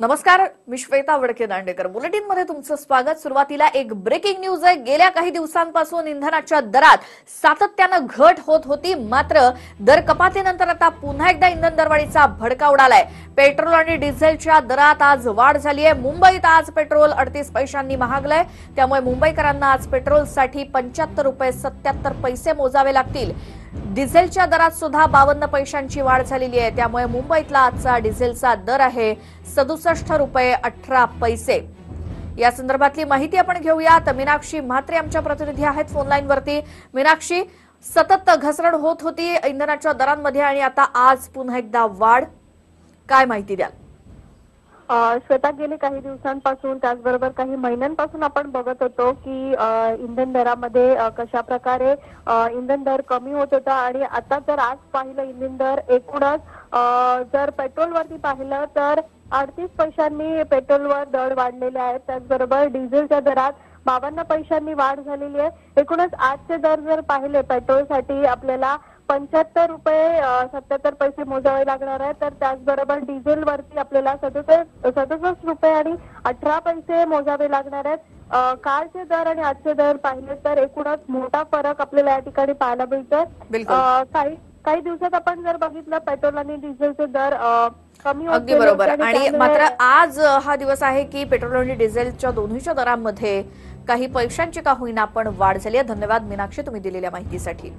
नमस्कार मी श्वेता वडके दांडेकर. बुलेटिनमध्ये तुमचं स्वागत. सुरुवातीला एक ब्रेकिंग न्यूज आहे. गेल्या काही दिवसांपासून इंधनाच्या दरात सातत्यानं घट होत होती. मात्र दर कपातीनंतर आता पुन्हा एकदा इंधन दरवाढीचा भडका उडालाय. पेट्रोल आणि डिझेलच्या दरात आज वाढ झाली आहे. मुंबईत आज पेट्रोल अडतीस पैशांनी महागलंय. त्यामुळे मुंबईकरांना आज पेट्रोलसाठी पंच्याहत्तर रुपये सत्याहत्तर पैसे मोजावे लागतील. डिझेलच्या दरात सुद्धा बावन्न पैशांची वाढ झालेली आहे. त्यामुळे मुंबईतला आजचा डिझेलचा दर आहे सदुसष्ट रुपये अठरा पैसे. या संदर्भातली माहिती आपण घेऊया. तर मीनाक्षी म्हात्रे आमच्या प्रतिनिधी आहेत फोनलाईनवरती. मीनाक्षी सतत घसरण होत होती इंधनाच्या दरांमध्ये आणि आता आज पुन्हा एकदा वाढ. काय माहिती द्याल? श्वेता गेले काही दिवसांपासून त्याचबरोबर काही महिन्यांपासून आपण बघत होतो की इंधन दरामध्ये कशा प्रकारे इंधन दर कमी होत होता. आणि आता जर आज पाहिलं इंधन दर एकूणच अ, जर पेट्रोलवरती पाहिलं तर अडतीस पैशांनी पेट्रोलवर दर वाढलेले आहेत. त्याचबरोबर डिझेलच्या दरात बावन्न पैशांनी वाढ झालेली आहे. एकूणच आजचे दर जर पाहिले पेट्रोलसाठी आपल्याला पंच्याहत्तर रुपये सत्याहत्तर पैसे मोजावे लागणार आहे तर त्याचबरोबर डिझेल वरती आपल्याला सदुसष्ट सदुसष्ट रुपये आणि अठरा पैसे मोजावे लागणार आहेत. कालचे दर आणि आजचे दर पाहिले तर एकूणच मोठा फरक आपल्याला या ठिकाणी पाहायला मिळतोय. काही काही दिवसात आपण जर बघितलं पेट्रोल आणि डिझेलचे दर कमी होत अगदी बरोबर. आणि मात्र आज हा दिवस आहे की पेट्रोल आणि डिझेलच्या दोन्हीच्या दरांमध्ये काही पैशांची का होईना पण वाढ झाली आहे. धन्यवाद मीनाक्षी तुम्ही दिलेल्या माहितीसाठी.